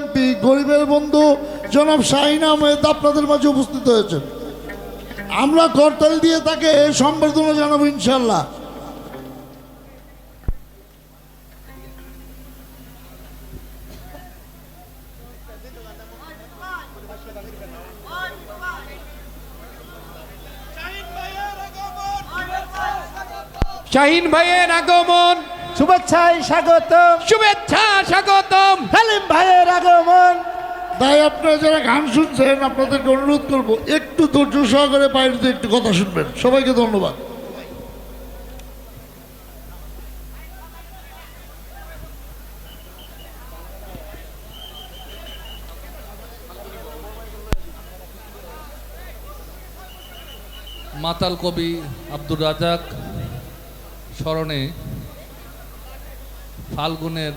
MP গরিবের বন্ধু জনাব শাহিন আহমেদ আপনাদের মাঝে উপস্থিত হয়েছেন। আমরা করতাল দিয়ে তাকে সম্বর্ধনা জানাব ইনশাল্লাহ শাহিন ভাইয়ের আগমন। শুভেচ্ছায় স্বাগত। শুভেচ্ছা স্বাগতম হালিম ভাইয়ের আগমন তাই আপনারা যারা গান শুনছেন, আপনাদেরকে অনুরোধ করব, একটু ধৈর্য সহকারে বাইরে একটু কথা শুনবেন। সবাইকে ধন্যবাদ। মাতাল কবি আব্দুর রাজাক স্মরণে ফাল্গুনের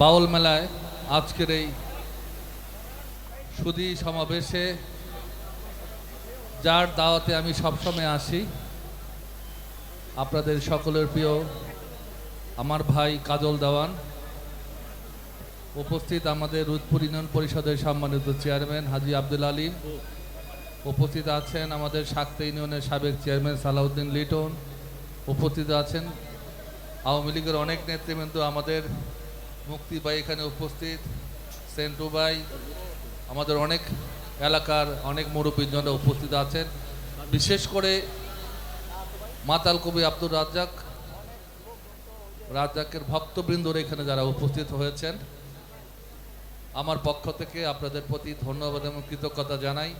বাউল মেলায় আজকের এই সুদী সমাবেশে, যার দাওয়াতে আমি সবসময় আসি, আপনাদের সকলের প্রিয় আমার ভাই কাজল দেওয়ান, উপস্থিত আমাদের রুদপুর ইউনিয়ন পরিষদের সম্মানিত চেয়ারম্যান হাজি আব্দুল আলিম, উপস্থিত আছেন আমাদের শাক্তা ইউনিয়নের সাবেক চেয়ারম্যান সালাউদ্দিন লিটন, উপস্থিত আছেন আওয়ামী লীগের অনেক নেতৃবৃন্দ আমাদের মুক্তি ভাই এখানে উপস্থিত সেন্টু ভাই আমাদের অনেক এলাকার অনেক মুরব্বীজনরা উপস্থিত আছেন। বিশেষ করে মাতাল কবি আব্দুর রাজ্জাক রাজ্জাকের ভক্তবৃন্দরা এখানে যারা উপস্থিত হয়েছেন। আমার পক্ষ থেকে আপনাদের প্রতি ধন্যবাদ এবং কৃতজ্ঞতা জানাই।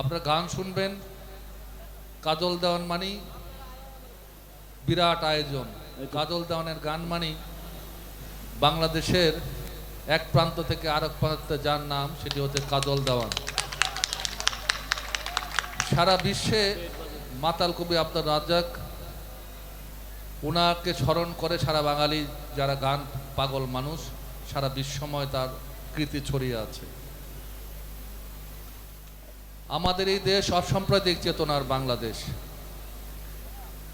আপনারা গান শুনবেন কাজল দেওয়ান মানি বিরাট আয়োজন। কাজল দেওয়ানের গান মানি বাংলাদেশের এক প্রান্ত থেকে আরেক প্রান্তে যার নাম সেটি হচ্ছে কাজল দেওয়ান। সারা বিশ্বে মাতাল কবি আব্দুল রাজ্জাক ওনাকে স্মরণ করে সারা বাঙালি যারা গান পাগল মানুষ, সারা বিশ্বময় তার কৃতি ছড়িয়ে আছে। আমাদের এই দেশ অসাম্প্রদায়িক চেতনার বাংলাদেশ।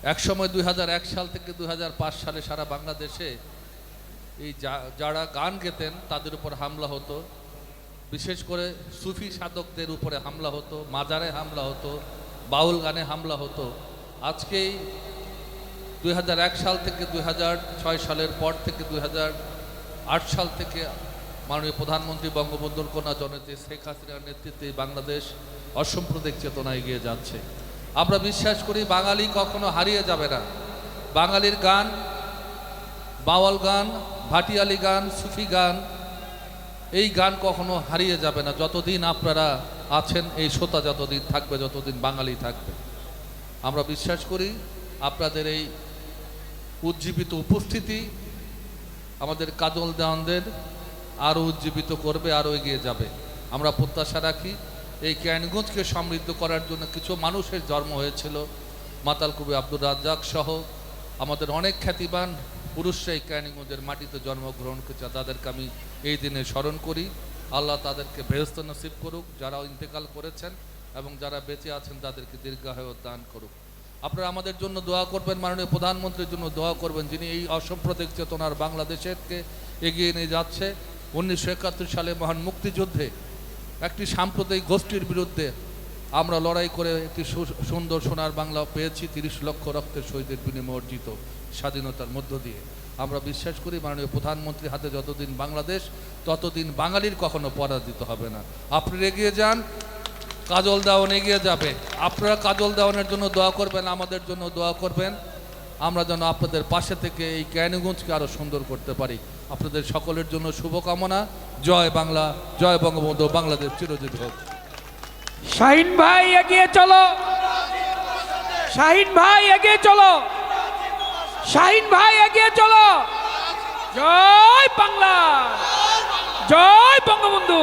একসময় দুই হাজার এক সাল থেকে দুই হাজার পাঁচ সালে সারা বাংলাদেশে এই যারা গান গেতেন, তাদের উপর হামলা হতো। বিশেষ করে সুফি সাধকদের উপরে হামলা হতো, মাজারে হামলা হতো, বাউল গানে হামলা হতো। আজকেই দুই হাজার এক সাল থেকে দুই হাজার ছয় সালের পর থেকে দুই হাজার আট সাল থেকে মাননীয় প্রধানমন্ত্রী বঙ্গবন্ধুর কন্যা জননেত্রী শেখ হাসিনার নেতৃত্বে বাংলাদেশ অসাম্প্রদায়িক চেতনা এগিয়ে যাচ্ছে। আমরা বিশ্বাস করি বাঙালি কখনো হারিয়ে যাবে না। বাঙালির গান বাওয়াল গান ভাটিয়ালি গান, সুফি গান, এই গান কখনো হারিয়ে যাবে না। যতদিন আপনারা আছেন, এই শ্রোতা যতদিন থাকবে, যতদিন বাঙালি থাকবে। আমরা বিশ্বাস করি আপনাদের এই উজ্জীবিত উপস্থিতি আমাদের কাজল দেওয়ানদের আরও উজ্জীবিত করবে, আরও এগিয়ে যাবে। আমরা প্রত্যাশা রাখি এই ক্যানগঞ্জকে সমৃদ্ধ করার জন্য কিছু মানুষের জন্ম হয়েছিল। মাতাল কবি আব্দুর রাজ্জাক সহ আমাদের অনেক খ্যাতিবান পুরুষরা এই ক্যানিগঞ্জের মাটিতে জন্মগ্রহণ করেছে, তাদেরকে আমি এই দিনে স্মরণ করি। আল্লাহ তাদেরকে বেহস্ত নসিব করুক যারা ইন্তেকাল করেছেন এবং যারা বেঁচে আছেন, তাদেরকে দীর্ঘায়ু দান করুক। আপনারা আমাদের জন্য দোয়া করবেন, মাননীয় প্রধানমন্ত্রীর জন্য দোয়া করবেন, যিনি এই অসাম্প্রদায়িক চেতনার বাংলাদেশেরকে এগিয়ে নিয়ে যাচ্ছে। উনিশশো একাত্তর সালে মহান মুক্তিযুদ্ধে একটি সাম্প্রদায়িক গোষ্ঠীর বিরুদ্ধে আমরা লড়াই করে একটি সুন্দর সোনার বাংলা পেয়েছি, তিরিশ লক্ষ রক্তের শহীদের বিনিময়ে অর্জিত স্বাধীনতার মধ্য দিয়ে। আমরা বিশ্বাস করি মাননীয় প্রধানমন্ত্রীর হাতে যতদিন বাংলাদেশ, ততদিন বাঙালির কখনো পরাজিত হবে না। আপনি এগিয়ে যান, কাজল দেওয়ান এগিয়ে যাবে। আপনারা কাজল দেওয়ানের জন্য দোয়া করবেন, আমাদের জন্য দোয়া করবেন। আমরা যেন আপনাদের পাশে থেকে এই ক্যানিগঞ্জকে আরও সুন্দর করতে পারি। আপনাদের সকলের জন্য শুভকামনা। জয় বাংলা, জয় বঙ্গবন্ধু, বাংলাদেশ চিরজীবী হোক। শাহিন ভাই এগিয়ে চলো। শাহিন ভাই এগিয়ে চলো। শাহিন ভাই এগিয়ে চলো। জয় বাংলা। জয় বঙ্গবন্ধু।